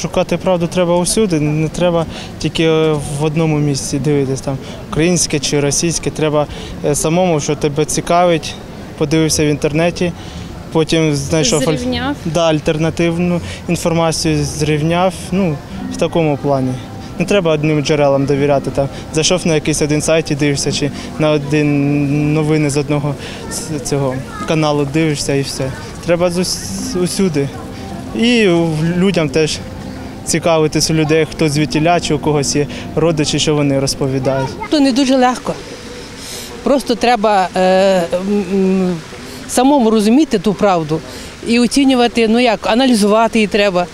Шукати правду треба усюди, не треба тільки е, в одному місці дивитись там українське чи російське. Треба е, самому, що тебе цікавить, подивився в інтернеті, потім знайшов Зрівняв. да, альтернативну інформацію, зрівняв. Ну, в такому плані. Не треба одним джерелам довіряти. Там зайшов на якийсь один сайт і дивишся, чи на один новини з одного цього каналу дивишся і все. Треба усюди. І людям теж цікавитись у людей, хто звідтіля, чи у когось є родичі, що вони розповідають. То не дуже легко. Просто треба е, самому розуміти ту правду і оцінювати, ну як, аналізувати її треба,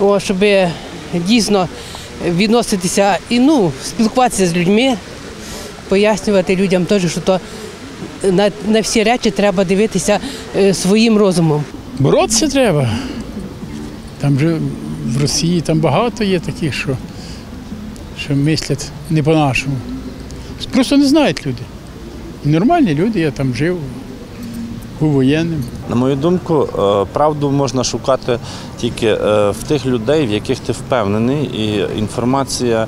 о, щоб дійсно відноситися і ну, спілкуватися з людьми, пояснювати людям теж, що то на, на всі речі треба дивитися е, своїм розумом. Боротися треба. Там же в Росії там багато є таких, що, що мислять не по-нашому. Просто не знають люди. Нормальні люди, я там жив, був воєнним. На мою думку, е, правду можна шукати тільки е, в тих людей, в яких ти впевнений, і інформація е,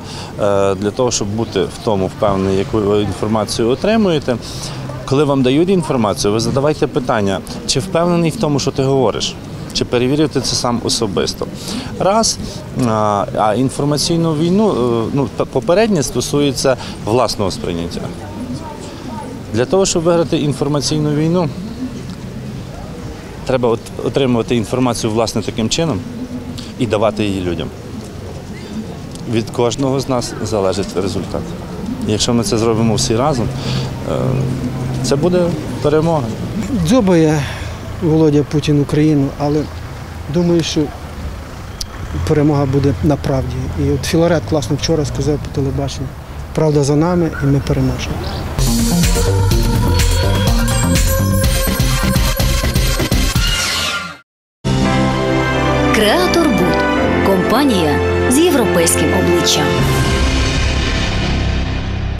для того, щоб бути в тому впевнений, яку ви інформацію отримуєте. Коли вам дають інформацію, ви задавайте питання, чи впевнений в тому, що ти говориш, чи перевірив ти це сам особисто. Раз, а інформаційну війну, е, ну, попереднє стосується власного сприйняття. Для того, щоб виграти інформаційну війну, Треба отримувати інформацію власне таким чином і давати її людям. Від кожного з нас залежить результат. Якщо ми це зробимо всі разом, е, це буде перемога. Дзьобає Володя Путін Україну, але думаю, що перемога буде на правді. І от Філарет класно вчора сказав по телебаченню, правда за нами і ми переможемо. Креатор Буд компанія з європейським обличчям.